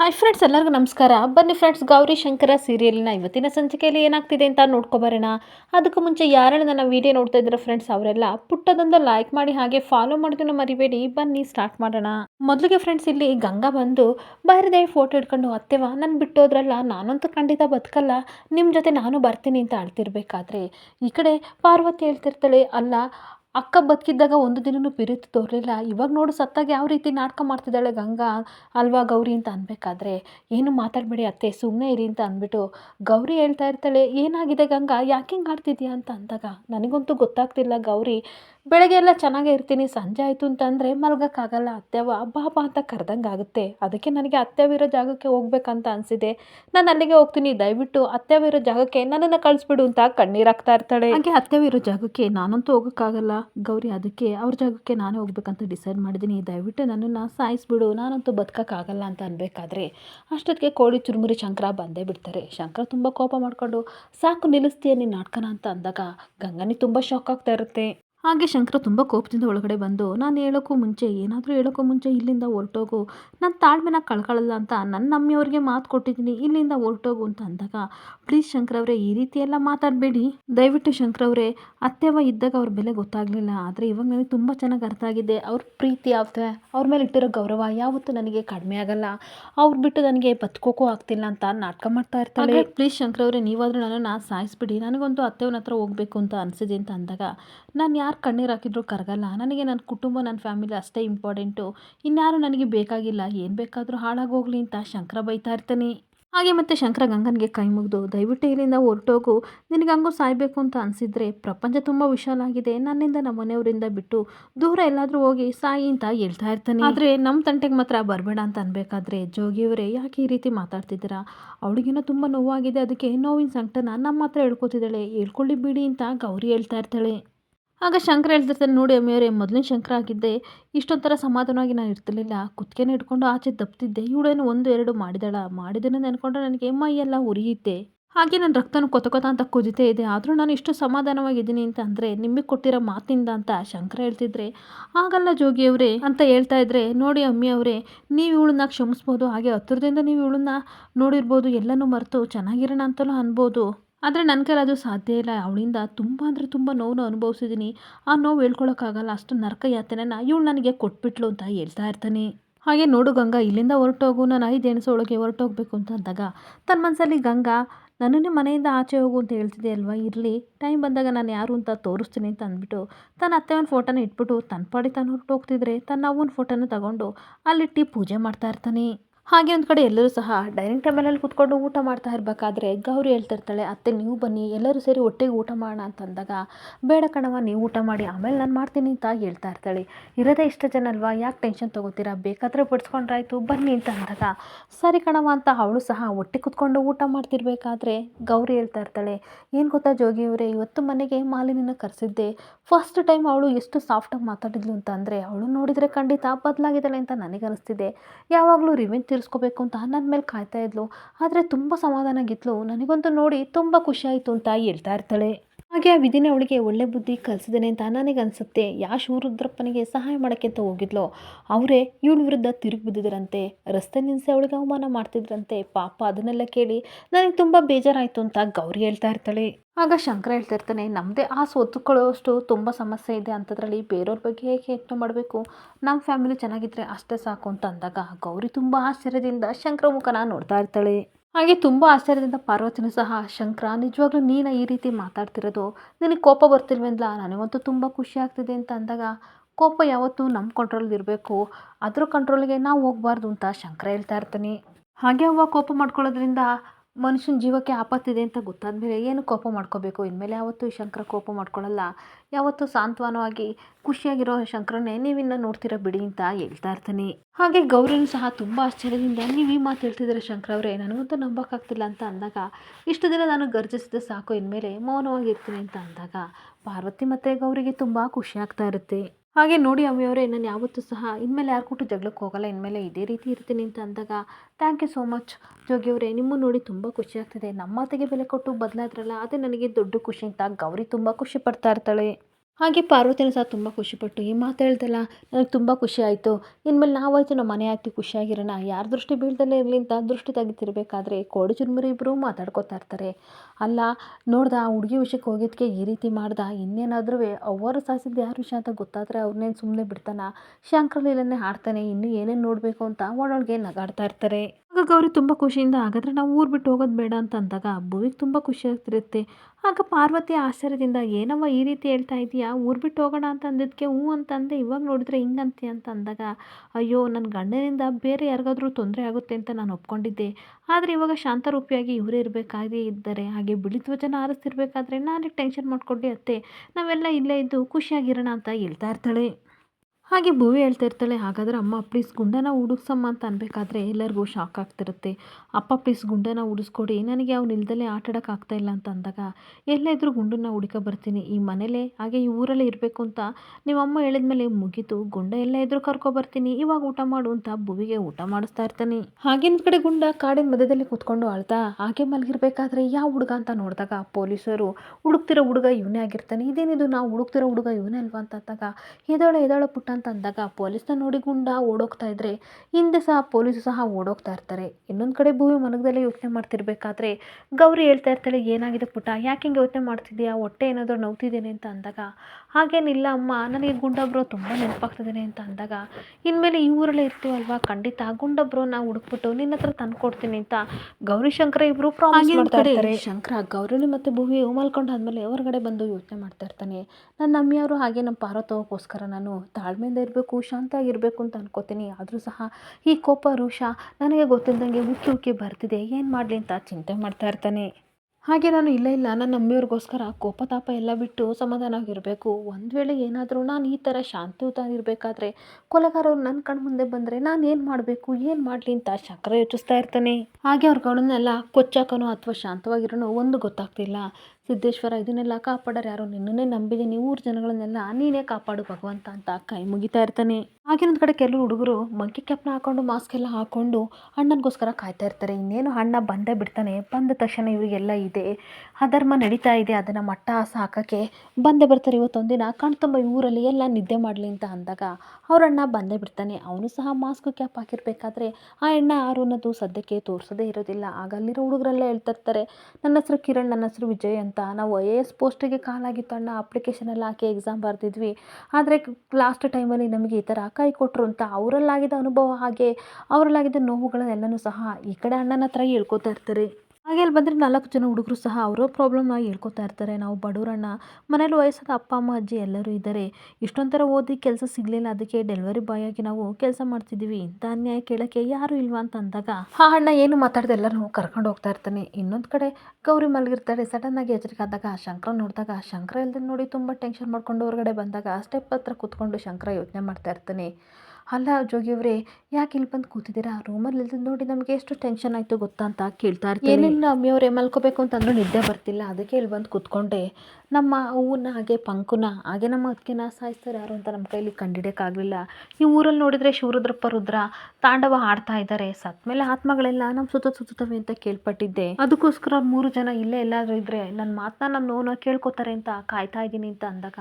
Hi friends ಎಲ್ಲರಿಗೂ ನಮಸ್ಕಾರ. ಬನ್ನಿ ಫ್ರೆಂಡ್ಸ್ ಗೌರಿ ಶಂಕರ ಸೀರಿಯಲ್ನ ಇವತ್ತಿನ ಸಂಚಿಕೆಯಲ್ಲಿ ಏನಾಗ್ತಿದೆ ಅಂತ ನೋಡ್ಕೊಬರೋಣ. ಅದಕ್ಕೂ ಮುಂಚೆ ಯಾರೆಲ್ಲ ನನ್ನ ವಿಡಿಯೋ ನೋಡ್ತಾ ಇದ್ದೀರಾ ಫ್ರೆಂಡ್ಸ್ ಅವರೆಲ್ಲ ಪುಟ್ಟದೊಂದು ಲೈಕ್ ಮಾಡಿ ಹಾಗೆ ಫಾಲೋ ಮಾಡೋದನ್ನು ಮರಿಬೇಡಿ. ಬನ್ನಿ ಸ್ಟಾರ್ಟ್ ಮಾಡೋಣ. ಮೊದಲಿಗೆ ಫ್ರೆಂಡ್ಸ್ ಇಲ್ಲಿ ಗಂಗಾ ಬಂದು ಬೈರದೇ ಫೋಟೋ ಇಟ್ಕೊಂಡು ಅತ್ತೆವ ನಾನು ಬಿಟ್ಟೋದ್ರಲ್ಲ ನಾನಂತೂ ಖಂಡಿತ ಬದುಕಲ್ಲ. ನಿಮ್ಮ ಜೊತೆ ನಾನು ಬರ್ತೀನಿ ಅಂತ ಅಳ್ತಿರ್ಬೇಕಾದ್ರೆ. ಈ ಕಡೆ ಪಾರ್ವತಿ ಹೇಳ್ತಿರ್ತಾಳೆ, ಅಲ್ಲ ಅಕ್ಕ ಬದುಕಿದ್ದಾಗ ಒಂದು ದಿನವೂ ಪಿರಿತು ತೋರಲಿಲ್ಲ. ಇವಾಗ ನೋಡು ಸತ್ತಾಗ ಯಾವ ರೀತಿ ನಾಟಕ ಮಾಡ್ತಿದ್ದಾಳೆ ಗಂಗಾ, ಅಲ್ವಾ ಗೌರಿ ಅಂತ ಅನ್ಬೇಕಾದ್ರೆ. ಏನು ಮಾತಾಡಬೇಡಿ ಅತ್ತೆ ಸುಮ್ಮನೆ ಇರಿ ಅಂತ ಅಂದ್ಬಿಟ್ಟು ಗೌರಿ ಹೇಳ್ತಾ ಇರ್ತಾಳೆ, ಏನಾಗಿದೆ ಗಂಗಾ, ಯಾಕೆ ಹಿಂಗೆ ಆಡ್ತಿದ್ಯಾ ಅಂತ ಅಂದಾಗ, ನನಗಂತೂ ಗೊತ್ತಾಗ್ತಿಲ್ಲ ಗೌರಿ. ಬೆಳಗ್ಗೆ ಎಲ್ಲ ಚೆನ್ನಾಗೇ ಇರ್ತೀನಿ, ಸಂಜೆ ಆಯಿತು ಅಂತಂದರೆ ಮಲ್ಗೋಕ್ಕಾಗಲ್ಲ ಅತ್ತೆವ ಬಾಬಾ ಅಂತ ಕರೆದಂಗೆ ಆಗುತ್ತೆ ಅದಕ್ಕೆ ನನಗೆ ಅತ್ತೆವಿರೋ ಜಾಗಕ್ಕೆ ಹೋಗ್ಬೇಕಂತ ಅನಿಸಿದೆ. ನಾನು ಅಲ್ಲಿಗೆ ಹೋಗ್ತೀನಿ, ದಯವಿಟ್ಟು ಅತ್ತೆವಿರೋ ಜಾಗಕ್ಕೆ ನನ್ನನ್ನು ಕಳಿಸ್ಬಿಡು ಅಂತ ಕಣ್ಣೀರಾಗ್ತಾ ಇರ್ತಾಳೆ. ಹಾಗೆ ಅತ್ತೆವಿರೋ ಜಾಗಕ್ಕೆ ನಾನಂತೂ ಹೋಗೋಕ್ಕಾಗಲ್ಲ. ಗೌರಿ ಅದಕ್ಕೆ ಅವ್ರ ಜಾಗಕ್ಕೆ ನಾನೇ ಹೋಗ್ಬೇಕಂತ ಡಿಸೈಡ್ ಮಾಡಿದ್ದೀನಿ ದಯವಿಟ್ಟು ನನ್ನನ್ನು ಸಾಯಿಸ್ಬಿಡು, ನಾನಂತೂ ಬದುಕೋಕ್ಕಾಗಲ್ಲ ಅಂತ ಅನ್ಬೇಕಾದ್ರೆ ಅಷ್ಟೊತ್ತಿಗೆ ಕೋಳಿ ಚುರುಮುರಿ ಶಂಕರ ಬಂದೇ ಬಿಡ್ತಾರೆ. ಶಂಕರ ತುಂಬ ಕೋಪ ಮಾಡಿಕೊಂಡು, ಸಾಕು ನಿಲ್ಲಿಸ್ತೀಯ ನೀನು ನಾಟಕನ? ಅಂತ ಅಂದಾಗ ಗಂಗನಿ ತುಂಬ ಶಾಕ್ ಆಗ್ತಾ ಇರುತ್ತೆ. ಹಾಗೆ ಶಂಕರ ತುಂಬ ಕೋಪದಿಂದ ಒಳಗಡೆ ಬಂದು, ನಾನು ಹೇಳೋಕ್ಕೂ ಮುಂಚೆ, ಏನಾದರೂ ಹೇಳೋಕ್ಕೂ ಮುಂಚೆ ಇಲ್ಲಿಂದ ಹೊರಟೋಗು. ನನ್ನ ತಾಳ್ಮೆನ ಕಳ್ಕೊಳ್ಳಲ್ಲ ಅಂತ ನನ್ನ ನಮ್ಮಿಯವ್ರಿಗೆ ಮಾತು ಕೊಟ್ಟಿದ್ದೀನಿ. ಇಲ್ಲಿಂದ ಹೊರಟೋಗು ಅಂತ ಅಂದಾಗ, ಪ್ಲೀಸ್ ಶಂಕರವ್ರೆ ಈ ರೀತಿ ಎಲ್ಲ ಮಾತಾಡಬೇಡಿ. ದಯವಿಟ್ಟು ಶಂಕರವ್ರೆ ಅತ್ತೆವ ಇದ್ದಾಗ ಅವ್ರ ಬೆಲೆ ಗೊತ್ತಾಗಲಿಲ್ಲ. ಆದರೆ ಇವಾಗ ನನಗೆ ತುಂಬ ಚೆನ್ನಾಗಿ ಅರ್ಥ ಆಗಿದೆ. ಅವ್ರ ಪ್ರೀತಿ ಯಾವ್ದೆ ಅವ್ರ ಮೇಲೆ ಇಟ್ಟಿರೋ ಗೌರವ ಯಾವತ್ತೂ ನನಗೆ ಕಡಿಮೆ ಆಗಲ್ಲ. ಅವ್ರು ಬಿಟ್ಟು ನನಗೆ ಬದುಕೋಕ್ಕೂ ಆಗ್ತಿಲ್ಲ ಅಂತ ನಾಟಕ ಮಾಡ್ತಾ ಇರ್ತಾಳೆ. ಪ್ಲೀಸ್ ಶಂಕರವ್ರೆ ನೀವಾದರೂ ನನ್ನನ್ನು ಸಾಯಿಸ್ಬಿಡಿ. ನನಗಂತೂ ಅತ್ತೆವನ ಹತ್ರ ಹೋಗಬೇಕು ಅಂತ ಅನಿಸಿದೆ ಅಂತ ಅಂದಾಗ, ನಾನು ಯಾರು ಕಣ್ಣೀರು ಹಾಕಿದ್ರು ಕರಗಲ್ಲ? ನನಗೆ ನನ್ನ ಕುಟುಂಬ ನನ್ನ ಫ್ಯಾಮಿಲಿ ಅಷ್ಟೇ ಇಂಪಾರ್ಟೆಂಟು. ಇನ್ಯಾರು ನನಗೆ ಬೇಕಾಗಿಲ್ಲ? ಏನು ಬೇಕಾದರೂ ಹಾಳಾಗೋಗ್ಲಿ ಅಂತ ಶಂಕರ ಬೈತಾ ಇರ್ತಾನೆ. ಹಾಗೆ ಮತ್ತೆ ಶಂಕರ ಗಂಗನಿಗೆ ಕೈ ಮುಗಿದು, ದಯವಿಟ್ಟು ಇಲ್ಲಿಂದ ಹೊರಟೋಗು. ನಿನಗೆ ಹಂಗೂ ಸಾಯಬೇಕು ಅಂತ ಅನಿಸಿದ್ರೆ ಪ್ರಪಂಚ ತುಂಬ ವಿಶಾಲ ಆಗಿದೆ ನನ್ನಿಂದ ನಮ್ಮ ಮನೆಯವರಿಂದ ಬಿಟ್ಟು ದೂರ ಎಲ್ಲಾದರೂ ಹೋಗಿ ಸಾಯಿ ಅಂತ ಹೇಳ್ತಾ ಇರ್ತಾನೆ. ಆದರೆ ನಮ್ಮ ತಂಟೆಗೆ ಮಾತ್ರ ಬರಬೇಡ ಅಂತ ಅನ್ಬೇಕಾದ್ರೆ ಜೋಗಿಯವರೇ ಯಾಕೆ ಈ ರೀತಿ ಮಾತಾಡ್ತಿದ್ದೀರಾ? ಅವಳಿಗೇನೋ ತುಂಬ ನೋವಾಗಿದೆ. ಅದಕ್ಕೆ ನೋವಿನ ಸಂಕಟನ ನಮ್ಮ ಹತ್ರ ಹೇಳ್ಕೊತಿದ್ದಾಳೆ. ಹೇಳ್ಕೊಳ್ಳಿ ಬಿಡಿ ಅಂತ ಗೌರಿ ಹೇಳ್ತಾ ಇರ್ತಾಳೆ. ಆಗ ಶಂಕರ ಹೇಳ್ತಿರ್ತಾನೆ, ನೋಡಿ ಅಮ್ಮಿಯವರೇ ಮೊದಲಿನ ಶಂಕರ ಆಗಿದ್ದೆ, ಇಷ್ಟೊಂಥರ ಸಮಾಧಾನವಾಗಿ ನಾನು ಇರ್ತಿರ್ಲಿಲ್ಲ. ಕುತ್ತಿಗೆನ ಇಟ್ಕೊಂಡು ಆಚೆ ದಪ್ತಿದ್ದೆ. ಇವಳೇನು ಒಂದು ಎರಡು ಮಾಡಿದಾಳ. ಮಾಡಿದ್ದನ್ನು ನೆನ್ಕೊಂಡ್ರೆ ನನಗೆ ಮೈಯೆಲ್ಲ ಉರಿಯುತ್ತೆ. ಹಾಗೆ ನನ್ನ ರಕ್ತನೂ ಕೊತ ಕೊತ ಅಂತ ಕುದಿತೇ ಇದೆ. ಆದರೂ ನಾನು ಇಷ್ಟು ಸಮಾಧಾನವಾಗಿದ್ದೀನಿ ಅಂತ ಅಂದರೆ ನಿಮಗೆ ಕೊಟ್ಟಿರೋ ಮಾತಿಂದ ಅಂತ ಶಂಕರ ಹೇಳ್ತಿದ್ರೆ ಆಗಲ್ಲ ಜೋಗಿಯವರೇ ಅಂತ ಹೇಳ್ತಾ ಇದ್ರೆ, ನೋಡಿ ಅಮ್ಮಿ ಅವರೇ ನೀವು ಇವಳನ್ನ ಕ್ಷಮಿಸ್ಬೋದು. ಹಾಗೆ ಹತ್ತಿರದಿಂದ ನೀವು ಇವಳನ್ನ ನೋಡಿರ್ಬೋದು. ಎಲ್ಲನೂ ಮರೆತು ಚೆನ್ನಾಗಿರೋಣ ಅಂತಲೂ ಅನ್ಬೋದು. ಆದರೆ ನನ್ನ ಕೈಲಿ ಅದು ಸಾಧ್ಯ ಇಲ್ಲ. ಅವಳಿಂದ ತುಂಬ ಅಂದರೆ ತುಂಬ ನೋವನ್ನು ಅನುಭವಿಸಿದ್ದೀನಿ ಆ ನೋವು ಹೇಳ್ಕೊಳಕ್ಕಾಗಲ್ಲ. ಅಷ್ಟು ನರಕ ಯಾತನೆನ ಇವಳು ನನಗೆ ಕೊಟ್ಬಿಟ್ಲು ಅಂತ ಹೇಳ್ತಾ ಇರ್ತಾನೆ. ಹಾಗೆ ನೋಡು ಗಂಗಾ, ಇಲ್ಲಿಂದ ಹೊರಟೋಗು. ನಾನು ಐದು ಎಣಸು ಒಳಗೆ ಹೊರಟೋಗ್ಬೇಕು ಅಂತ ಅಂದಾಗ ತನ್ನ ಮನಸ್ಸಲ್ಲಿ ಗಂಗಾ ನನ್ನನ್ನೇ ಮನೆಯಿಂದ ಆಚೆ ಹೋಗು ಅಂತ ಹೇಳ್ತಿದ್ದೆ ಅಲ್ವಾ? ಇರಲಿ. ಟೈಮ್ ಬಂದಾಗ ನಾನು ಯಾರು ಅಂತ ತೋರಿಸ್ತೀನಿ ಅಂತ ಅಂದ್ಬಿಟ್ಟು ತನ್ನ ಅತ್ತೆ ಫೋಟೋನ ಇಟ್ಬಿಟ್ಟು ತನ್ನ ಪಾಡಿ ತಾನು ಹೊರಟೋಗ್ತಿದ್ರೆ ತನ್ನ ಅವ್ವನ ಫೋಟೋನ ತಗೊಂಡು ಅಲ್ಲಿಟ್ಟು ಪೂಜೆ ಮಾಡ್ತಾ ಇರ್ತಾನೆ. ಹಾಗೆ ಒಂದು ಕಡೆ ಎಲ್ಲರೂ ಸಹ ಡೈನಿಂಗ್ ಟೇಬಲಲ್ಲಿ ಕೂತ್ಕೊಂಡು ಊಟ ಮಾಡ್ತಾ ಇರಬೇಕಾದ್ರೆ ಗೌರಿ ಹೇಳ್ತಿರ್ತಾಳೆ, ಅತ್ತೆ, ನೀವು ಬನ್ನಿ, ಎಲ್ಲರೂ ಸೇರಿ ಒಟ್ಟಿಗೆ ಊಟ ಮಾಡೋಣ ಅಂತ ಅಂದಾಗ ಬೇಡ ಕಣವ ನೀವು ಊಟ ಮಾಡಿ, ಆಮೇಲೆ ನಾನು ಮಾಡ್ತೀನಿ ಅಂತ ಹೇಳ್ತಾ ಇರ್ತಾಳೆ. ಇರೋದೇ ಇಷ್ಟ ಜನ ಅಲ್ವಾ? ಯಾಕೆ ಟೆನ್ಷನ್ ತೊಗೋತೀರಾ? ಬೇಕಾದರೆ ಬಡಿಸ್ಕೊಂಡ್ರಾಯ್ತು, ಬನ್ನಿ ಅಂತ ಅಂದಾಗ, ಸರಿ ಕಣವ ಅಂತ ಅವಳು ಸಹ ಒಟ್ಟಿಗೆ ಕೂತ್ಕೊಂಡು ಊಟ ಮಾಡ್ತಿರ್ಬೇಕಾದ್ರೆ ಗೌರಿ ಹೇಳ್ತಾ ಇರ್ತಾಳೆ, ಏನು ಗೊತ್ತಾ ಜೋಗಿ ಜೋಗಿಯವರೇ ಇವತ್ತು ಮನೆಗೆ ಮಾಲಿನಿನ ಕರೆಸಿದ್ದೆ. ಫಸ್ಟ್ ಟೈಮ್ ಅವಳು ಎಷ್ಟು ಸಾಫ್ಟಾಗಿ ಮಾತಾಡಿದ್ಲು ಅಂತ ಅಂದರೆ, ಅವಳು ನೋಡಿದರೆ ಖಂಡಿತ ಬದಲಾಗಿದ್ದಾಳೆ ಅಂತ ನನಗನ್ನಿಸ್ತಿದೆ. ಯಾವಾಗಲೂ ರಿವೆಂಜ್ ತೀರಿಸ್ಕೋಬೇಕು ಅಂತ ನನ್ನ ಮೇಲೆ ಕಾಯ್ತಾ ಇದ್ಲು. ಆದರೆ ತುಂಬ ಸಮಾಧಾನ ಆಗಿತ್ತು ನನಗಂತೂ ನೋಡಿ ತುಂಬ ಖುಷಿ ಆಯಿತು ಅಂತ ಹೇಳ್ತಾ ಇರ್ತಾಳೆ. ಹಾಗೆ ಆ ವಿಧಿನ ಅವಳಿಗೆ ಒಳ್ಳೆ ಬುದ್ಧಿ ಕಲಿಸಿದ್ದೇನೆ ಅಂತ ನನಗೆ ಅನಿಸುತ್ತೆ ಯಾ ಶಿವರುದ್ರಪ್ಪನಿಗೆ ಸಹಾಯ ಮಾಡೋಕ್ಕೆ ಅಂತ ಹೋಗಿದ್ಲೋ, ಅವರೇ ಇವಳ ವಿರುದ್ಧ ತಿರುಗಿ ಬಿದ್ದಿದ್ರಂತೆ. ರಸ್ತೆ ನಿಲ್ಲಿಸಿ ಅವಳಿಗೆ ಅವಮಾನ ಮಾಡ್ತಿದ್ರಂತೆ. ಪಾಪ ಅದನ್ನೆಲ್ಲ ಕೇಳಿ ನನಗೆ ತುಂಬ ಬೇಜಾರಾಯಿತು ಅಂತ ಗೌರಿ ಹೇಳ್ತಾ ಇರ್ತಾಳೆ. ಆಗ ಶಂಕರ ಹೇಳ್ತಾ ಇರ್ತಾನೆ ನಮ್ಮದೇ ಆ ಒತ್ತುಕೊಳ್ಳೋಷ್ಟು ತುಂಬ ಸಮಸ್ಯೆ ಇದೆ ಅಂಥದ್ರಲ್ಲಿ ಬೇರೆಯವ್ರ ಬಗ್ಗೆ ಹೇಗೆ ಯತ್ನ ಮಾಡಬೇಕು? ನಮ್ಮ ಫ್ಯಾಮಿಲಿ ಚೆನ್ನಾಗಿದ್ರೆ ಅಷ್ಟೇ ಸಾಕು ಅಂತ ಅಂದಾಗ ಗೌರಿ ತುಂಬ ಆಶ್ಚರ್ಯದಿಂದ ಶಂಕರ ಮುಖನ ನೋಡ್ತಾ ಇರ್ತಾಳೆ. ಹಾಗೆ ತುಂಬ ಆಶ್ಚರ್ಯದಿಂದ ಪಾರ್ವತಿನೂ ಸಹ, ಶಂಕರ, ನಿಜವಾಗ್ಲೂ ನೀನು ಈ ರೀತಿ ಮಾತಾಡ್ತಿರೋದು? ನಿನಗೆ ಕೋಪ ಬರ್ತಿಲ್ವೇಂದ್ಲ? ನನಗಂತೂ ತುಂಬ ಖುಷಿ ಆಗ್ತಿದೆ ಅಂತ ಅಂದಾಗ, ಕೋಪ ಯಾವತ್ತೂ ನಮ್ಮ ಕಂಟ್ರೋಲ್ ಇರಬೇಕು. ಅದ್ರ ಕಂಟ್ರೋಲ್ಗೆ ನಾವು ಹೋಗ್ಬಾರ್ದು ಅಂತ ಶಂಕರ ಹೇಳ್ತಾ ಇರ್ತೀನಿ. ಹಾಗೆ ಅವ್ವ ಕೋಪ ಮಾಡ್ಕೊಳ್ಳೋದ್ರಿಂದ ಮನುಷ್ಯನ ಜೀವಕ್ಕೆ ಆಪತ್ತಿದೆ ಅಂತ ಗೊತ್ತಾದ ಮೇಲೆ ಏನು ಕೋಪ ಮಾಡ್ಕೋಬೇಕು? ಇನ್ಮೇಲೆ ಯಾವತ್ತೂ ಶಂಕರ ಕೋಪ ಮಾಡ್ಕೊಳ್ಳಲ್ಲ ಯಾವತ್ತೂ ಸಾಂತ್ವನವಾಗಿ ಖುಷಿಯಾಗಿರೋ ಶಂಕರನ್ನೇ ನೀವಿನ್ನ ನೋಡ್ತೀರ ಬಿಡಿ ಅಂತ ಹೇಳ್ತಾ ಇರ್ತಾನೆ. ಹಾಗೆ ಗೌರಿನೂ ಸಹ ತುಂಬ ಆಶ್ಚರ್ಯದಿಂದ, ನೀವು ಈ ಮಾತು ಹೇಳ್ತಿದ್ದೀರ ಶಂಕರ ಅವರೇ? ನನಗಂತೂ ನಂಬೋಕ್ಕಾಗ್ತಿಲ್ಲ ಅಂತ ಅಂದಾಗ, ಇಷ್ಟು ದಿನ ನಾನು ಗರ್ಜಿಸಿದ ಸಾಕು, ಇನ್ಮೇಲೆ ಮೌನವಾಗಿರ್ತೀನಿ ಅಂತ ಅಂದಾಗ, ಪಾರ್ವತಿ ಮತ್ತು ಗೌರಿಗೆ ತುಂಬ ಖುಷಿ ಆಗ್ತಾ ಇರುತ್ತೆ. ಹಾಗೆ ನೋಡಿ ಅವ್ಯವರೇ, ನಾನು ಯಾವತ್ತೂ ಸಹ ಇನ್ಮೇಲೆ ಯಾರು ಕೊಟ್ಟು ಜಗಳಕ್ಕೆ ಹೋಗಲ್ಲ, ಇನ್ಮೇಲೆ ಇದೇ ರೀತಿ ಇರ್ತೀನಿ ಅಂತ ಅಂದಾಗ ಥ್ಯಾಂಕ್ ಯು ಸೋ ಮಚ್ ಜೋಗಿಯವರೇ ನಿಮ್ಮ ನೋಡಿ ತುಂಬ ಖುಷಿ ಆಗ್ತಿದೆ. ನಮ್ಮ ಮಾತಿಗೆ ಬೆಲೆ ಕೊಟ್ಟು ಬದಲಾದ್ರಲ್ಲ, ಅದೇ ನನಗೆ ದೊಡ್ಡ ಖುಷಿ ಅಂತ ಗೌರಿ ತುಂಬ ಖುಷಿ ಪಡ್ತಾ ಇರ್ತಾಳೆ. ಹಾಗೆ ಪಾರ್ವತಿನೂ ಸಹ ತುಂಬ ಖುಷಿಪಟ್ಟು ಈ ಮಾತು ಹೇಳ್ದಲ್ಲ, ನನಗೆ ತುಂಬ ಖುಷಿ ಆಯಿತು. ಇನ್ಮೇಲೆ ನಾವಾಯ್ತು ನಮ್ಮ ಮನೆ ಆಯ್ತು, ಖುಷಿಯಾಗಿರೋಣ. ಯಾರ ದೃಷ್ಟಿ ಬೀಳ್ದಲ್ಲೇ ಇರಲಿ ಅಂತ ದೃಷ್ಟಿ ತೆಗಿತಿರ್ಬೇಕಾದ್ರೆ ಕೋಡಿ ಚುರ್ಮುರಿ ಇಬ್ಬರು ಮಾತಾಡ್ಕೋತಾ ಇರ್ತಾರೆ. ಅಲ್ಲ, ನೋಡ್ದ, ಆ ಹುಡುಗಿ ವಿಷಯಕ್ಕೆ ಹೋಗಿದ್ದಕ್ಕೆ ಈ ರೀತಿ ಮಾಡ್ದ ಇನ್ನೇನಾದರೂ ಅವರು ಸಾಸಿದ್ದು ಯಾರು ವಿಷಯ ಅಂತ ಗೊತ್ತಾದರೆ ಅವ್ರನ್ನೇನು ಸುಮ್ಮನೆ ಬಿಡ್ತಾನ? ಶಂಕರಲೀಲನ್ನೇ ಹಾಡ್ತಾನೆ, ಇನ್ನೂ ಏನೇನು ನೋಡಬೇಕು ಅಂತ ಒಳಗೆ ನಗಾಡ್ತಾ ಇರ್ತಾರೆ. ಗೌರಿ ತುಂಬ ಖುಷಿಯಿಂದ, ಹಾಗಾದರೆ ನಾವು ಊರು ಬಿಟ್ಟು ಹೋಗೋದು ಬೇಡ ಅಂತ ಅಂದಾಗ ಭುವಿಗೆ ತುಂಬ ಖುಷಿ ಆಗ್ತಿರುತ್ತೆ. ಆಗ ಪಾರ್ವತಿ ಆಶ್ಚರ್ಯದಿಂದ, ಏನವ್ವ ಈ ರೀತಿ ಹೇಳ್ತಾ ಇದೆಯಾ? ಊರು ಬಿಟ್ಟು ಹೋಗೋಣ ಅಂತ ಅಂದಿದ್ದಕ್ಕೆ ಹ್ಞೂ ಅಂತ ಅಂದೆ, ಇವಾಗ ನೋಡಿದ್ರೆ ಹಿಂಗಂತೆ ಅಂತ ಅಂದಾಗ, ಅಯ್ಯೋ ನನ್ನ ಗಂಡನಿಂದ ಬೇರೆ ಯಾರಿಗಾದರೂ ತೊಂದರೆ ಆಗುತ್ತೆ ಅಂತ ನಾನು ಒಪ್ಕೊಂಡಿದ್ದೆ. ಆದರೆ ಇವಾಗ ಶಾಂತರೂಪಿಯಾಗಿ ಇವರೇ ಇರಬೇಕಾಗಿ ಇದ್ದಾರೆ. ಹಾಗೆ ಬಿಳಿ ಧ್ವಜನ ಆರಿಸ್ತಿರ್ಬೇಕಾದ್ರೆ ನಾನು ಟೆನ್ಷನ್ ಮಾಡ್ಕೊಂಡು ಅತ್ತೆ. ನಾವೆಲ್ಲ ಇಲ್ಲೇ ಇದ್ದು ಖುಷಿಯಾಗಿರೋಣ ಅಂತ ಹೇಳ್ತಾ ಇರ್ತಾಳೆ. ಹಾಗೆ ಭುವಿ ಹೇಳ್ತಾ ಇರ್ತಾಳೆ, ಹಾಗಾದ್ರೆ ಅಮ್ಮ ಪ್ಲೀಸ್ ಗುಂಡನ ಹುಡುಕ್ಸಮ್ಮ ಅಂತ ಅನ್ಬೇಕಾದ್ರೆ ಎಲ್ಲರಿಗೂ ಶಾಕ್ ಆಗ್ತಿರುತ್ತೆ. ಅಪ್ಪ ಪ್ಲೀಸ್ ಗುಂಡನ ಉಡಿಸ್ಕೊಡಿ, ನನಗೆ ಅವ್ನು ಇಲ್ದಲೇ ಆಟಾಡೋಕೆ ಆಗ್ತಾ ಇಲ್ಲ ಅಂತ ಅಂದಾಗ ಎಲ್ಲೇ ಇದ್ರೂ ಗುಂಡನ್ನ ಹುಡುಕ ಬರ್ತೀನಿ, ಈ ಮನೇಲೇ, ಹಾಗೆ ಈ ಊರಲ್ಲೇ ಇರಬೇಕು ಅಂತ ನಿಮ್ಮ ಅಮ್ಮ ಹೇಳಿದ್ಮೇಲೆ ಮುಗೀತು. ಗುಂಡ ಎಲ್ಲ ಇದ್ರೂ ಕರ್ಕೊ ಬರ್ತೀನಿ, ಇವಾಗ ಊಟ ಮಾಡು ಅಂತ ಭುವಿಗೆ ಊಟ ಮಾಡಿಸ್ತಾ ಇರ್ತಾನೆ. ಹಾಗಿನ ಕಡೆ ಗುಂಡ ಕಾಡಿನ ಮಧ್ಯದಲ್ಲಿ ಕೂತ್ಕೊಂಡು ಅಳ್ತಾ, ಹಾಗೆ ಮಲಗಿರ್ಬೇಕಾದ್ರೆ ಯಾವ ಹುಡುಗ ಅಂತ ನೋಡಿದಾಗ ಪೊಲೀಸರು, ಹುಡುಕ್ತಿರೋ ಹುಡುಗ ಇವನೇ ಆಗಿರ್ತಾನೆ. ಇದೇನಿದು, ನಾವು ಹುಡುಕ್ತಿರೋ ಹುಡುಗ ಇವನೇ ಅಲ್ವಾ ಅಂತ ಅಂದಾಗ ಎದೋಳ ಎದೋಳ ಪುಟ್ಟ ಅಂತ ಅಂದಾಗ ಪೊಲೀಸ್ನ ನೋಡಿ ಗುಂಡ ಓಡೋಗ್ತಾ ಇದ್ದರೆ ಹಿಂದೆ ಸಹ ಪೊಲೀಸು ಸಹ ಓಡೋಗ್ತಾ ಇರ್ತಾರೆ. ಇನ್ನೊಂದು ಕಡೆ ಭೂಮಿ ಮನಗದಲ್ಲೇ ಯೋಚನೆ ಮಾಡ್ತಿರ್ಬೇಕಾದ್ರೆ ಗೌರಿ ಹೇಳ್ತಾ ಇರ್ತಾಳೆ ಏನಾಗಿದೆ ಪುಟ ಯಾಕೆ ಹಿಂಗೆ ಯೋಚನೆ ಮಾಡ್ತಿದ್ಯಾ ಹೊಟ್ಟೆ ಏನಾದರೂ ನೋವ್ತಿದ್ದೇನೆ ಅಂತ ಅಂದಾಗ ಹಾಗೇನಿಲ್ಲ ಅಮ್ಮ ನನಗೆ ಗುಂಡಬ್ರೋ ತುಂಬ ನೆನಪಾಗ್ತಿದ್ದೇನೆ ಅಂತ ಅಂದಾಗ ಇನ್ಮೇಲೆ ಈ ಊರಲ್ಲೇ ಇರ್ತೀವಲ್ವಾ ಖಂಡಿತ ಗುಂಡಬ್ರೋ ನಾವು ಹುಡುಕ್ಬಿಟ್ಟು ನಿನ್ನ ಹತ್ರ ತಂದು ಕೊಡ್ತೀನಿ ಅಂತ ಗೌರಿ ಶಂಕರ ಇಬ್ರು ಪ್ರಾಮಿಸ್ ಮಾಡ್ತಾ ಇರ್ತಾರೆ. ಶಂಕರ ಗೌರಿನಿ ಮತ್ತು ಭೂಮಿ ಮಲ್ಕೊಂಡಾದ್ಮೇಲೆ ಹೊರಗಡೆ ಬಂದು ಯೋಚನೆ ಮಾಡ್ತಾ ಇರ್ತಾನೆ. ನನ್ನ ಅಮ್ಮಿಯವರು ಹಾಗೆ ನಮ್ಮ ಪಾರ್ವತಗೋಸ್ಕರ ನಾನು ತಾಳ್ಮೆಯಿಂದ ಇರಬೇಕು, ಶಾಂತಾಗಿರಬೇಕು ಅಂತ ಅನ್ಕೋತೀನಿ. ಆದರೂ ಸಹ ಈ ಕೋಪ, ರೋಷ ನನಗೆ ಗೊತ್ತಿದ್ದಂಗೆ ಉಕ್ಕಿ ಉಕ್ಕಿ ಬರ್ತಿದೆ. ಏನು ಮಾಡಲಿ ಅಂತ ಚಿಂತೆ ಮಾಡ್ತಾ ಇರ್ತಾನೆ. ಹಾಗೆ ನಾನು ಇಲ್ಲ ಇಲ್ಲ ನನ್ನ ಅಮ್ಮಿಯವ್ರಿಗೋಸ್ಕರ ಕೋಪ, ತಾಪ ಎಲ್ಲ ಬಿಟ್ಟು ಸಮಾಧಾನವಾಗಿರಬೇಕು ಒಂದು ವೇಳೆ ಏನಾದರೂ ನಾನು ಈ ಥರ ಶಾಂತಿಯುತ ಇರಬೇಕಾದ್ರೆ ಕೊಲೆಗಾರವ್ರು ನನ್ನ ಕಣ್ಣು ಮುಂದೆ ಬಂದರೆ ನಾನು ಏನು ಮಾಡಬೇಕು? ಏನು ಮಾಡಲಿ ಅಂತ ಶಂಕರ ಯೋಚಿಸ್ತಾ ಇರ್ತಾನೆ. ಹಾಗೆ ಅವ್ರುಗಳನ್ನೆಲ್ಲ ಕೊಚ್ಚಾಕನೋ ಅಥವಾ ಶಾಂತವಾಗಿರೋನೋ ಒಂದು ಗೊತ್ತಾಗ್ತಿಲ್ಲ. ಸಿದ್ದೇಶ್ವರ, ಇದನ್ನೆಲ್ಲ ಕಾಪಾಡೋರು ಯಾರು? ನಿನ್ನನ್ನೇ ನಂಬಿದ್ದೀನಿ ಊರು ಜನಗಳನ್ನೆಲ್ಲ ನೀನೇ ಕಾಪಾಡು ಭಗವಂತ ಅಂತ ಕೈ ಮುಗಿತಾ ಇರ್ತಾನೆ. ಆಗಿನೊಂದು ಕಡೆ ಕೆಲವು ಹುಡುಗರು ಮಂಕಿ ಕ್ಯಾಪ್ನ ಹಾಕೊಂಡು ಮಾಸ್ಕ್ ಎಲ್ಲ ಹಾಕೊಂಡು ಅಣ್ಣನಿಗೋಸ್ಕರ ಕಾಯ್ತಾ ಇರ್ತಾರೆ. ಇನ್ನೇನು ಅಣ್ಣ ಬಂದೇ ಬಿಡ್ತಾನೆ. ಬಂದ ತಕ್ಷಣ ಇವರಿಗೆಲ್ಲ ಇದೆ. ಅಧರ್ಮ ನಡೀತಾ ಇದೆ. ಅದನ್ನು ಮಟ್ಟ ಹಾಕೋಕ್ಕೆ ಬಂದೇ ಬರ್ತಾರೆ. ಇವತ್ತೊಂದಿನ ಕಣ್ತುಂಬ ಊರಲ್ಲಿ ಎಲ್ಲ ನಿದ್ದೆ ಮಾಡಲಿ ಅಂತ ಅಂದಾಗ ಅವ್ರ ಅಣ್ಣ ಬಂದೇ ಬಿಡ್ತಾನೆ. ಅವನು ಸಹ ಮಾಸ್ಕ್ ಕ್ಯಾಪ್ ಹಾಕಿರ್ಬೇಕಾದ್ರೆ ಆ ಎಣ್ಣ ಯಾರು ಅನ್ನೋದು ಸದ್ಯಕ್ಕೆ ತೋರಿಸೋದೇ ಇರೋದಿಲ್ಲ. ಆಗ ಅಲ್ಲಿರೋ ಹುಡುಗರೆಲ್ಲ ಹೇಳ್ತಾ ಇರ್ತಾರೆ, ನನ್ನ ಹೆಸರು ಕಿರಣ್, ನನ್ನ ಹೆಸರು ವಿಜಯ್ ಅಂತ. ನಾವು ಐ ಎ ಎಸ್ ಪೋಸ್ಟಿಗೆ ಅಪ್ಲಿಕೇಶನ್ ಎಲ್ಲ ಹಾಕಿ ಎಕ್ಸಾಮ್ ಬರೆದಿದ್ವಿ. ಆದರೆ ಲಾಸ್ಟ್ ಟೈಮಲ್ಲಿ ನಮಗೆ ಈ ಥರ ಕೈ ಕೊಟ್ಟರು ಅಂತ ಅವರಲ್ಲಾಗಿದ್ದ ಅನುಭವ ಹಾಗೆ ಅವರಲ್ಲಾಗಿದ್ದ ನೋವುಗಳನ್ನೆಲ್ಲನೂ ಸಹ ಈ ಕಡೆ ಅಣ್ಣನ ಹತ್ರ ಹೇಳ್ಕೊತಾ ಇರ್ತಾರೆ. ಹಾಗೆ ಅಲ್ಲಿ ಬಂದರೆ ನಾಲ್ಕು ಜನ ಹುಡುಗರು ಸಹ ಅವರ ಪ್ರಾಬ್ಲಮ್ನ ಹೇಳ್ಕೊತಾ ಇರ್ತಾರೆ. ನಾವು ಬಡವರಣ್ಣ ಮನೇಲಿ ವಯಸ್ಸಾದ ಅಪ್ಪ, ಅಮ್ಮ, ಅಜ್ಜಿ ಎಲ್ಲರೂ ಇದ್ದಾರೆ. ಇಷ್ಟೊಂಥರ ಓದಿ ಕೆಲಸ ಸಿಗಲಿಲ್ಲ, ಅದಕ್ಕೆ ಡೆಲಿವರಿ ಬಾಯ್ ಆಗಿ ನಾವು ಕೆಲಸ ಮಾಡ್ತಿದ್ದೀವಿ ಇಂಥ ಅನ್ಯಾಯ ಕೇಳೋಕ್ಕೆ ಯಾರು ಇಲ್ವಾ ಅಂತ ಅಂದಾಗ ಆ ಅಣ್ಣ, ಏನು ಮಾತಾಡ್ದೆ ಎಲ್ಲರೂ ಕರ್ಕೊಂಡು ಹೋಗ್ತಾ ಇರ್ತಾನೆ. ಇನ್ನೊಂದು ಕಡೆ ಗೌರಿ ಮಲಗಿರ್ತಾರೆ ಸಡನ್ನಾಗಿ ಎಚ್ಚರಿಕೆ ಆದಾಗ ಶಂಕರ ನೋಡಿದಾಗ, ಶಂಕರ ಇಲ್ಲದೆ ನೋಡಿ ತುಂಬ ಟೆನ್ಷನ್ ಮಾಡ್ಕೊಂಡು ಹೊರಗಡೆ ಬಂದಾಗ ಸ್ಟೆಪ್ ಹತ್ರ ಕೂತ್ಕೊಂಡು ಶಂಕರ ಯೋಚನೆ ಮಾಡ್ತಾ ಇರ್ತಾನೆ. ಅಲ್ಲ ಜೋಗಿಯವರೇ ಯಾಕೆ ಇಲ್ಲಿ ಬಂದು ಕೂತಿದ್ದೀರಾ? ರೂಮಲ್ಲಿ ಇಲ್ದಿದ್ದು ನೋಡಿ ನಮಗೆ ಎಷ್ಟು ಟೆನ್ಷನ್ ಆಯಿತು ಗೊತ್ತಾ ಅಂತ ಕೇಳ್ತಾ ಇರ್ತೀನಿ. ಏನಿಲ್ಲ ಅಮ್ಮಿಯವರೇ ಮಲ್ಕೋಬೇಕು ಅಂತಂದ್ರೂ ನಿದ್ದೆ ಬರ್ತಿಲ್ಲ. ಅದಕ್ಕೆ ಇಲ್ಲಿ ಬಂದು ಕೂತ್ಕೊಂಡೆ. ನಮ್ಮ ಹೂವನ್ನ, ಹಾಗೆ ಪಂಕುನ, ಹಾಗೆ ನಮ್ಮ ಅದಕ್ಕೆನ ಸಾಯಿಸ್ತಾರೆ ಯಾರು ಅಂತ ನಮ್ಮ ಕೈಲಿ ಕಂಡಿಡಿಯೋಕ್ಕಾಗಲಿಲ್ಲ. ಈ ಊರಲ್ಲಿ ನೋಡಿದರೆ ಶಿವರುದ್ರಪ್ಪ, ರುದ್ರ ತಾಂಡವ ಆಡ್ತಾ ಇದ್ದಾರೆ. ಸತ್ತ ಮೇಲೆ ಆತ್ಮಗಳೆಲ್ಲ ನಮ್ಮ ಸುತ್ತ ಸುತ್ತುತ್ತವೆ ಅಂತ ಕೇಳ್ಪಟ್ಟಿದ್ದೆ. ಅದಕ್ಕೋಸ್ಕರ ಮೂರು ಜನ ಇಲ್ಲೇ ಎಲ್ಲಾದರೂ ಇದ್ದರೆ ನನ್ನ ಮಾತನ್ನ ನನ್ನ ನೋವನ್ನ ಕೇಳ್ಕೊತಾರೆ ಅಂತ ಕಾಯ್ತಾ ಇದ್ದೀನಿ ಅಂತ ಅಂದಾಗ,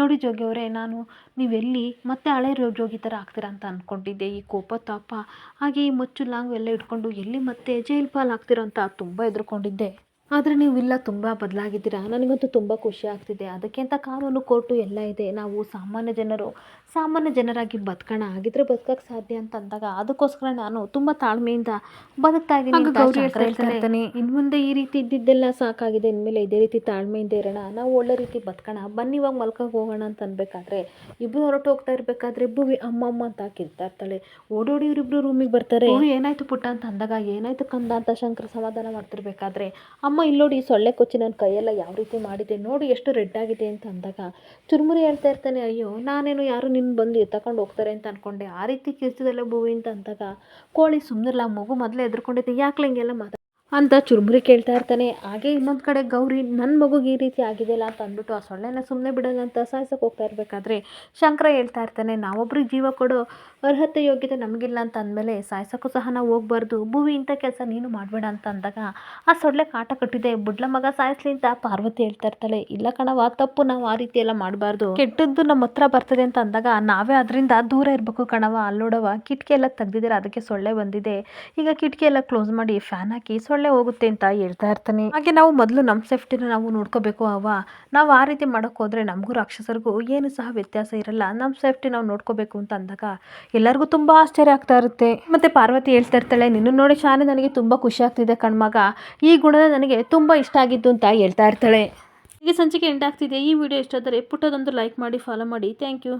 ನೋಡಿ ಜೋಗಿಯವರೇ ನಾನು ನೀವೆಲ್ಲಿ ಮತ್ತೆ ಹಳೆ ಜೋಗಿ ಥರ ಅಂತ ಅಂದ್ಕೊಂಡಿದ್ದೆ ಈ ಕೋಪ, ತಾಪ, ಹಾಗೆ ಈ ಮುಚ್ಚು ಲಾಂಗ್ ಎಲ್ಲ ಇಟ್ಕೊಂಡು ಎಲ್ಲಿ ಮತ್ತೆ ಜೈಲ್ ಪಾಲ್ ಆಗ್ತೀರೋ ಅಂತ ತುಂಬ ಹೆದರ್ಕೊಂಡಿದ್ದೆ. ಆದರೆ ನೀವು ಇಲ್ಲ ತುಂಬ ಬದಲಾಗಿದ್ದೀರಾ? ನನಗಂತೂ ತುಂಬ ಖುಷಿ ಆಗ್ತಿದೆ. ಅದಕ್ಕೆ ಅಂತ ಕಾನೂನು ಕೋರ್ಟು ಎಲ್ಲ ಇದೆ. ನಾವು ಸಾಮಾನ್ಯ ಜನರು ಸಾಮಾನ್ಯ ಜನರಾಗಿ ಬದುಕೋಣ. ಆಗಿದ್ರೆ ಬದುಕಕ್ಕೆ ಸಾಧ್ಯ ಅಂತ ಅಂದಾಗ ಅದಕ್ಕೋಸ್ಕರ ನಾನು ತುಂಬ ತಾಳ್ಮೆಯಿಂದ ಬದುಕ್ತಾ ಇದ್ದೀನಿ. ಇನ್ನು ಮುಂದೆ ಈ ರೀತಿ ಇದ್ದಿದ್ದೆಲ್ಲ ಸಾಕಾಗಿದೆ. ಇನ್ಮೇಲೆ ಇದೇ ರೀತಿ ತಾಳ್ಮೆಯಿಂದ ಇರೋಣ. ನಾವು ಒಳ್ಳೆ ರೀತಿ ಬದುಕೋಣ. ಬನ್ನಿ ಇವಾಗ ಮಲ್ಕೋಕೆ ಹೋಗೋಣ ಅಂತ ಅನ್ಬೇಕಾದ್ರೆ ಇಬ್ಬರು ಹೊರಟು ಹೋಗ್ತಾ ಇರಬೇಕಾದ್ರೆ ಅಮ್ಮ ಅಮ್ಮಮ್ಮ ಅಂತ ಕಿರ್ತಾ ಇರ್ತಾಳೆ. ಓಡೋಡಿ ಇವರಿಬ್ರು ರೂಮಿಗೆ ಬರ್ತಾರೆ. ಭುವಿ ಏನಾಯ್ತು ಪುಟ್ಟ ಅಂತ ಅಂದಾಗ ಏನಾಯ್ತು ಕಂದ ಅಂತ ಶಂಕರ್ ಸಮಾಧಾನ ಮಾಡ್ತಿರ್ಬೇಕಾದ್ರೆ ಅಮ್ಮ ಇಲ್ಲೋಡಿ ಸೊಳ್ಳೆ ಕೊಚ್ಚಿ ನನ್ನ ಕೈಯೆಲ್ಲ ಯಾವ ರೀತಿ ಮಾಡಿದೆ, ನೋಡಿ ಎಷ್ಟು ರೆಡ್ ಆಗಿದೆ ಅಂತ ಅಂದಾಗ, ಚುರುಮುರಿ ಹೇಳ್ತಾ ಇರ್ತಾನೆ, ಅಯ್ಯೋ, ನಾನೇನು ಯಾರು ನಿನ್ನ ಬಂದು ಎತ್ತಕೊಂಡು ಹೋಗ್ತಾರೆ ಅಂತ ಅಂದ್ಕೊಂಡೆ ಆ ರೀತಿ ಕಿರ್ಚಿದಲ್ಲ ಭೂವಿ ಅಂತ ಅಂದಾಗ, ಕೋಳಿ ಸುಮ್ಮನಿರಲ್ಲ ಮಗು ಮೊದಲೇ ಎದ್ರುಕೊಂಡಿದ್ದೆ ಯಾಕೆ ಹಿಂಗೆಲ್ಲ ಮಾತಾ ಅಂತ ಚುರುಮುರಿ ಕೇಳ್ತಾ ಇರ್ತಾನೆ. ಹಾಗೆ ಇನ್ನೊಂದು ಕಡೆ ಗೌರಿ ನನ್ನ ಮಗುಗೆ ಈ ರೀತಿ ಆಗಿದೆಯಲ್ಲ ಅಂತ ಅಂದ್ಬಿಟ್ಟು ಆ ಸೊಳ್ಳೆನ ಸುಮ್ಮನೆ ಬಿಡೋಣ ಅಂತ ಸಾಯ್ಸಕ್ಕೆ ಹೋಗ್ತಾ ಇರಬೇಕಾದ್ರೆ ಶಂಕರ ಹೇಳ್ತಾ ಇರ್ತಾನೆ ನಾವೊಬ್ರಿಗೆ ಜೀವ ಕೊಡೋ ಅರ್ಹತೆ ಯೋಗ್ಯತೆ ನಮಗಿಲ್ಲ ಅಂತ ಅಂದಮೇಲೆ ಸಾಯಿಸೋಕ್ಕೂ ಸಹ ನಾವು ಹೋಗ್ಬಾರ್ದು. ಭೂವಿ, ಇಂಥ ಕೆಲಸ ನೀನು ಮಾಡಬೇಡ ಅಂತ ಅಂದಾಗ ಆ ಸೊಳ್ಳೆ ಕಾಟ ಕಟ್ಟಿದೆ. ಬುಡ್ಲ ಮಗ, ಸಾಯಿಸ್ಲಿ ಅಂತ ಪಾರ್ವತಿ ಹೇಳ್ತಾ ಇರ್ತಾಳೆ. ಇಲ್ಲ ಕಣವ ತಪ್ಪು. ನಾವು ಆ ರೀತಿ ಎಲ್ಲ ಮಾಡಬಾರ್ದು. ಕೆಟ್ಟದ್ದು ನಮ್ಮ ಹತ್ರ ಬರ್ತದೆ ಅಂತ ಅಂದಾಗ ನಾವೇ ಅದರಿಂದ ದೂರ ಇರಬೇಕು ಕಣವ ಅಲ್ಲೋಡವ ಕಿಟಕಿ ಎಲ್ಲ ತೆಗ್ದಿದ್ದೀರ? ಅದಕ್ಕೆ ಸೊಳ್ಳೆ ಬಂದಿದೆ. ಈಗ ಕಿಟಕಿ ಎಲ್ಲ ಕ್ಲೋಸ್ ಮಾಡಿ ಫ್ಯಾನ್ ಹಾಕಿ ಸೊಳ್ಳೆ ಹೋಗುತ್ತೆ ಅಂತ ಹೇಳ್ತಾ ಇರ್ತಾನೆ. ಹಾಗೆ ನಾವು ಮೊದಲು ನಮ್ಮ ಸೇಫ್ಟಿನ ನಾವು ನೋಡ್ಕೋಬೇಕು ಅವ ನಾವು ಆ ರೀತಿ ಮಾಡೋಕೆ ಹೋದರೆ ನಮಗೂ ರಾಕ್ಷಸರಿಗೂ ಏನು ಸಹ ವ್ಯತ್ಯಾಸ ಇರಲ್ಲ. ನಮ್ಮ ಸೇಫ್ಟಿ ನಾವು ನೋಡ್ಕೋಬೇಕು ಅಂತ ಅಂದಾಗ ಎಲ್ಲರಿಗೂ ತುಂಬ ಆಶ್ಚರ್ಯ ಆಗ್ತಾ ಇರುತ್ತೆ. ಮತ್ತೆ ಪಾರ್ವತಿ ಹೇಳ್ತಾ ಇರ್ತಾಳೆ, ನಿನ್ನ ನೋಡಿ ಶಾನೆ ನನಗೆ ತುಂಬ ಖುಷಿ ಆಗ್ತಿದೆ ಕಣ್ಮಗ. ಈ ಗುಣ ನನಗೆ ತುಂಬ ಇಷ್ಟ ಆಗಿದ್ದು ಅಂತ ಹೇಳ್ತಾ ಇರ್ತಾಳೆ. ಈಗ ಸಂಚಿಕೆ ಎಂಡ್ ಆಗ್ತಿದೆ. ಈ ವಿಡಿಯೋ ಇಷ್ಟ ಆದರೆ ಪುಟ್ಟದೊಂದು ಲೈಕ್ ಮಾಡಿ ಫಾಲೋ ಮಾಡಿ. Thank you